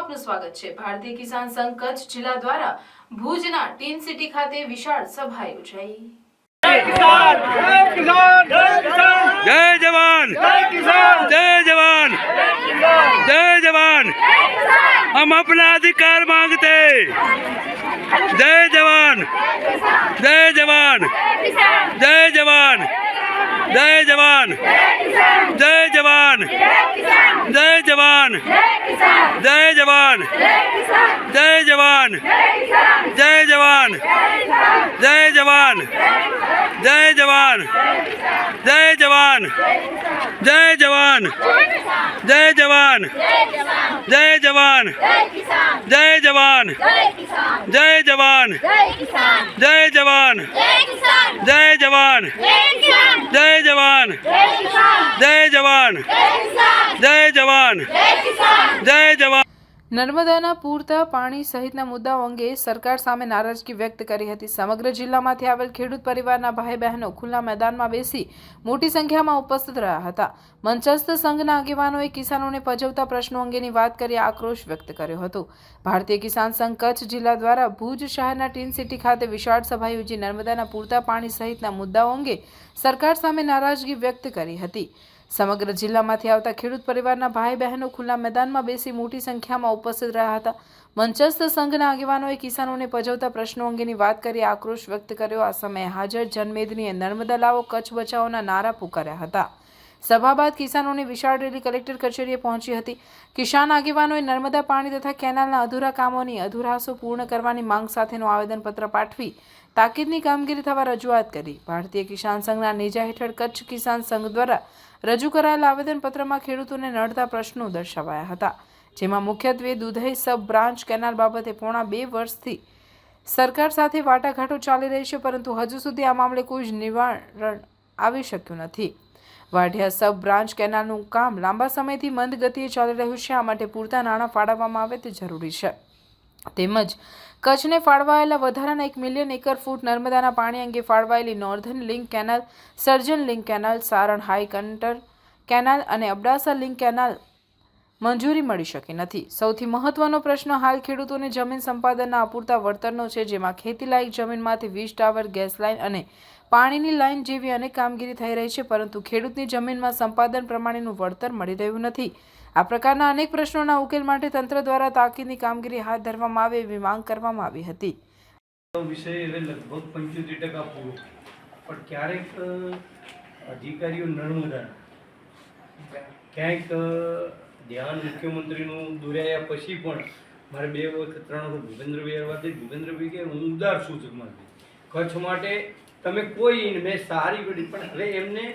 આપનું સ્વાગત છે ભારતીય કિસાન સંઘ કચ્છ જિલ્લા દ્વારા ભુજના ટીન સિટી ખાતે વિશાળ સભા યોજાઈ જય જવાન જય જવાન जय जवान हम अपना अधिकार मांगते जय जवान जय जवान जय जवान जय जवान जय जवान जय जवान जय जवान जय जवान जय जवान जय जवान जय जवान जय जवान जय जवान जय जवान जय जवान जय जवान जय जवान जय जवान જય જવાન. જય જવાન. જય જવાન. જય જવાન. જય જવાન. નર્મદાના પૂરતા પાણી સહિતના મુદ્દાઓ અંગે સરકાર સામે નારાજગી વ્યક્ત કરી હતી. સમગ્ર જિલ્લામાંથી આવેલ ખેડૂત પરિવારના ભાઈ બહેનો ખુલ્લા મેદાનમાં બેસી મોટી સંખ્યામાં ઉપસ્થિત રહ્યા હતા. મંચસ્થ સંઘના આગેવાનોએ કિસાનોને પજવતા પ્રશ્નો અંગેની વાત કરી આક્રોશ વ્યક્ત કર્યો હતો. ભારતીય કિસાન સંઘ કચ્છ જિલ્લા દ્વારા ભુજ શહેરના ટીન સિટી ખાતે વિશાળ સભા યોજી નર્મદાના પૂરતા પાણી સહિતના મુદ્દાઓ અંગે સરકાર સામે નારાજગી વ્યક્ત કરી હતી. સમગ્ર જિલ્લામાંથી આવતા ખેડૂત પરિવારના ભાઈ બહેનો ખુલ્લા મેદાનમાં બેસી મોટી સંખ્યામાં ઉપસ્થિત રહ્યા હતા. મંચસ્થ સંઘના આગેવાનોએ કિસાનોને પજવતા પ્રશ્નો અંગેની વાત કરી આક્રોશ વ્યક્ત કર્યો. આ સમયે હાજર જનમેદનીએ નર્મદા લાવો, કચ્છ બચાવોના નારા પુકાર્યા હતા. સભા બાદ કિસાનોની વિશાળ રેલી કલેક્ટર કચેરીએ પહોંચી હતી. કિસાન આગેવાનોએ નર્મદા પાણી તથા કેનાલના અધૂરા કામોની અધૂરાસો પૂર્ણ કરવાની માંગ સાથેનું આવેદનપત્ર પાઠવી તાકીદની કામગીરી થવા રજૂઆત કરી. ભારતીય કિસાન સંઘના નેજા હેઠળ કચ્છ કિસાન સંઘ દ્વારા રજૂ કરાયેલા આવેદનપત્રમાં ખેડૂતોને નડતા પ્રશ્નો દર્શાવાયા હતા, જેમાં મુખ્યત્વે દુધઈ સબ બ્રાન્ચ કેનાલ બાબતે પોણા બે વર્ષથી સરકાર સાથે વાટાઘાટો ચાલી રહી છે, પરંતુ હજુ સુધી આ મામલે કોઈ જ નિવારણ આવી શક્યું નથી. વાઢિયા સબ બ્રાન્ચ કેનાલનું કામ લાંબા સમયથી મંદ ગતિએ ચાલી રહ્યું છે. આ માટે પૂરતા નાણાં ફાળવવામાં આવે તે જરૂરી છે. તેમજ કચ્છને ફાળવાયેલા વધારાના એક મિલિયન એકર ફૂટ નર્મદાના પાણી અંગે ફાળવાયેલી નોર્ધન લિંક કેનાલ સર્જન લિંક કેનાલ સારણ હાઈ કંટર કેનાલ અને અબડાસા લિંક કેનાલ મંજૂરી મળી શકી નથી. સૌથી મહત્વનો પ્રશ્ન હાલ ખેડૂતોને જમીન સંપાદનના અપૂરતા વળતરનો છે, જેમાં ખેતીલાયક જમીનમાંથી વીજ, ટાવર, ગેસ લાઇન અને પાણીની લાઇન જેવી અનેક કામગીરી થઈ રહી છે, પરંતુ ખેડૂતની જમીનમાં સંપાદન પ્રમાણેનું વળતર મળી રહ્યું નથી. આ પ્રકારના અનેક પ્રશ્નોના ઉકેલ માટે તંત્ર દ્વારા તાકીદની કામગીરી હાથ ધરવામાં આવે એવી માંગ કરવામાં આવી હતી. ક્યાંક ધ્યાન મુખ્યમંત્રીનું દોર્યા પછી પણ મારે બે વખત ત્રણ વખત ભૂપેન્દ્રભાઈ ભૂપેન્દ્રભાઈ કે હું ઉદાર જગમાંથી કચ્છ માટે તમે કોઈ મેં સારી કરી પણ હવે એમને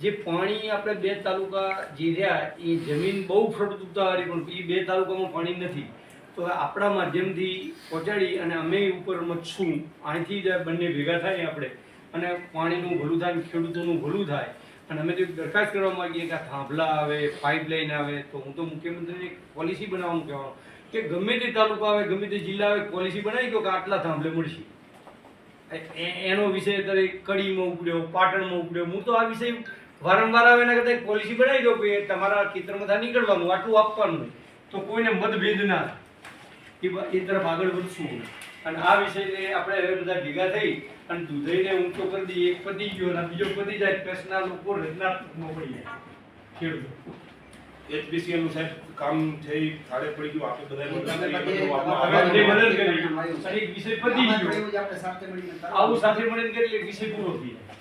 જે પાણી આપણે બે તાલુકા જે રહ્યા, એ જમીન બહુ ફળદ્રુપતાવાળી પણ એ બે તાલુકામાં પાણી નથી. તો આપણા માધ્યમથી પહોંચાડી અને અમે ઉપર છું. અહીંથી જ બંને ભેગા થાય આપણે. અને પાણીનું ભલું થાય ખેડૂતોનું ભલું થાય. અને અમે જો દરખાસ્ત કરવા માંગીએ કે થાંભલા આવે પાઇપલાઇન આવે, તો હું તો મુખ્યમંત્રીને એક પોલિસી બનાવવાનું કહેવાનું. કે ગમે તે તાલુકા આવે, ગમે તે જિલ્લા આવે પોલિસી બનાવી દો કે આટલા થાંભલે મળશે. એનો વિષય દરેક કડીમાં ઉપડ્યો, પાટણમાં ઉપડ્યો. હું તો આ વિષય વારંવાર આવે એના કરતાં પોલિસી બનાવી દો કે તમારા ખેતરમાંથી નીકળવાનું, આટલું આપવાનું. તો કોઈને મતભેદ ના એ તરફ આગળ વધશું અને આ વિષયને આપણે હવે બધા ભેગા થઈ અને દૂધઈને ઊંચો કરી દઈએ એક પતી ગયો અને બીજો પતી જાય કચ્છના લોકો રચનાત્મક પડી જાય. ખેડૂતો. એચપીસીએલનું સાહેબ કામ થઈ થાળે પડી ગયું આપણે બધા મદદ કરી. વિષય પતી ગયો. આવું સાથે મળીને કરીએ એટલે વિષય પૂરો થઈ જાય